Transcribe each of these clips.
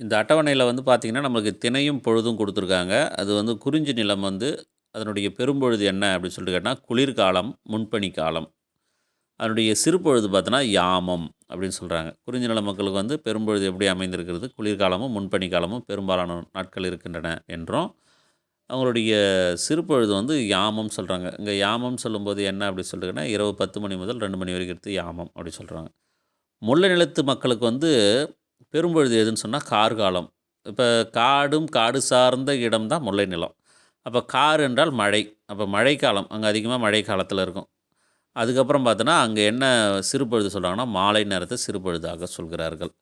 இந்த அட்டவணையில் வந்து பார்த்திங்கன்னா நம்மளுக்கு தினையும் பொழுதும் கொடுத்துருக்காங்க. அது வந்து குறிஞ்சி நிலம் வந்து அதனுடைய பெரும்பொழுது என்ன அப்படின்னு சொல்லிட்டு கேட்டால் குளிர்காலம் முன்பனி காலம். அதனுடைய சிறுபொழுது பார்த்தோன்னா யாமம் அப்படின்னு சொல்கிறாங்க குறிஞ்சி நில மக்களுக்கு வந்து பெரும்பொழுது எப்படி அமைந்திருக்கிறது? குளிர்காலமும் முன்பணி காலமும் பெரும்பாலான நாட்கள் இருக்கின்றன என்றும். அவங்களுடைய சிறுபொழுது வந்து யாமம் சொல்கிறாங்க இங்கே யாமம் சொல்லும்போது என்ன அப்படி சொல்லிட்டுன்னா இரவு பத்து மணி முதல் ரெண்டு மணி வரைக்கும் எடுத்து யாமம் அப்படி சொல்கிறாங்க முல்லை நிலத்து மக்களுக்கு வந்து பெரும்பொழுது எதுன்னு சொன்னால் கார்காலம் இப்போ காடும் காடு சார்ந்த இடம் தான் முல்லை நிலம். அப்போ கார் என்றால் மழை. அப்போ மழைக்காலம் அங்கே அதிகமாக மழை காலத்தில் இருக்கும். அதுக்கப்புறம் பார்த்தோன்னா அங்கே என்ன சிறுபொழுது சொல்கிறாங்கன்னா மாலை நேரத்தை சிறுபொழுதாக சொல்கிறார்கள்.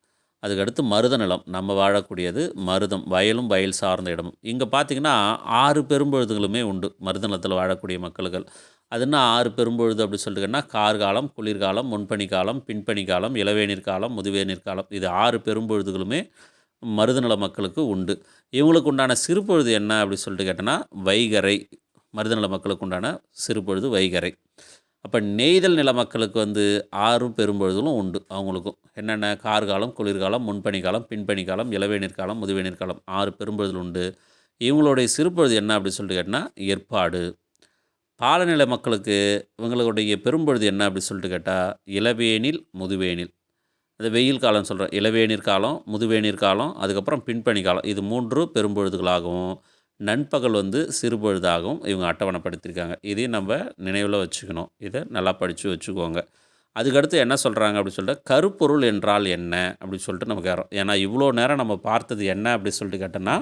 அதுக்கடுத்து மருத நிலம். நம்ம வாழக்கூடியது மருதம். வயலும் வயல் சார்ந்த இடமும் இங்கே பார்த்திங்கன்னா ஆறு பெரும்பொழுதுகளுமே உண்டு. மருத நிலத்தில் வாழக்கூடிய மக்கள்கள். அதுன்னா ஆறு பெரும்பொழுது அப்படி சொல்லிட்டுன்னா கார்காலம் குளிர்காலம் முன்பணி காலம் பின்பணி காலம் இளவேநீர் காலம் முதுவேநீர் காலம் இது ஆறு பெரும்பொழுதுகளுமே மருதநில மக்களுக்கு உண்டு. இவங்களுக்கு உண்டான சிறுபொழுது என்ன அப்படி சொல்லிட்டு கேட்டோன்னா வைகரை. மருதநல மக்களுக்கு உண்டான சிறுபொழுது வைகரை. அப்போ நெய்தல் நில மக்களுக்கு வந்து ஆறும் பெரும்பொழுதுகளும் உண்டு அவங்களுக்கும். என்னென்ன? கார்காலம் குளிர்காலம் முன்பணிக்காலம் காலம் பின்பனி காலம் இளவேநீர் காலம் முதுவேநீர் காலம் ஆறு பெரும்பொழுதுகள் உண்டு. இவங்களுடைய சிறுபொழுது என்ன அப்படி சொல்லிட்டு கேட்டால் ஏற்பாடு. பாலநில மக்களுக்கு இவங்களுடைய பெரும்பொழுது என்ன அப்படி சொல்லிட்டு கேட்டால் இளவேனில் முதுவேனில். அது வெயில் காலம் சொல்கிறேன் இளவேநீர் காலம் முதுவேநீர் காலம் அதுக்கப்புறம் பின்பணி காலம். இது மூன்று பெரும்பொழுதுகளாகவும் நண்பகல் வந்து சிறுபொழுதாகவும் இவங்க அட்டவணைப்படுத்தியிருக்காங்க இதையும் நம்ம நினைவில் வச்சுக்கணும். இதை நல்லா படித்து வச்சுக்கோங்க. அதுக்கடுத்து என்ன சொல்கிறாங்க அப்படின்னு சொல்லிட்டு கருப்பொருள் என்றால் என்ன அப்படின்னு சொல்லிட்டு நமக்கு கேட்குறோம் ஏன்னா இவ்வளோ நேரம் நம்ம பார்த்தது என்ன அப்படி சொல்லிட்டு கேட்டோன்னா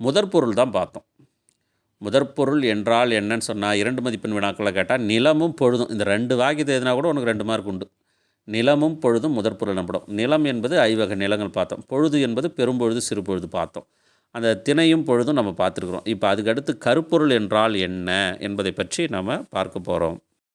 முதற்பொருள் தான் பார்த்தோம். முதற்பொருள் என்றால் என்னன்னு சொன்னால் இரண்டு மதிப்பெண் வினாக்களில் கேட்டால் நிலமும் பொழுதும் இந்த ரெண்டு வாக்கியத்தை எதுனா கூட உனக்கு ரெண்டு மார்க் உண்டு. நிலமும் பொழுதும் முதற்பொருள் எனப்படும். நிலம் என்பது ஐவகை நிலங்கள் பார்த்தோம். பொழுது என்பது பெரும்பொழுது சிறுபொழுது பார்த்தோம். அந்த தினையும் பொழுதும் நம்ம பார்த்துருக்குறோம். இப்போ அதுக்கடுத்து கருப்பொருள் என்றால் என்ன என்பதை பற்றி நம்ம பார்க்க போகிறோம்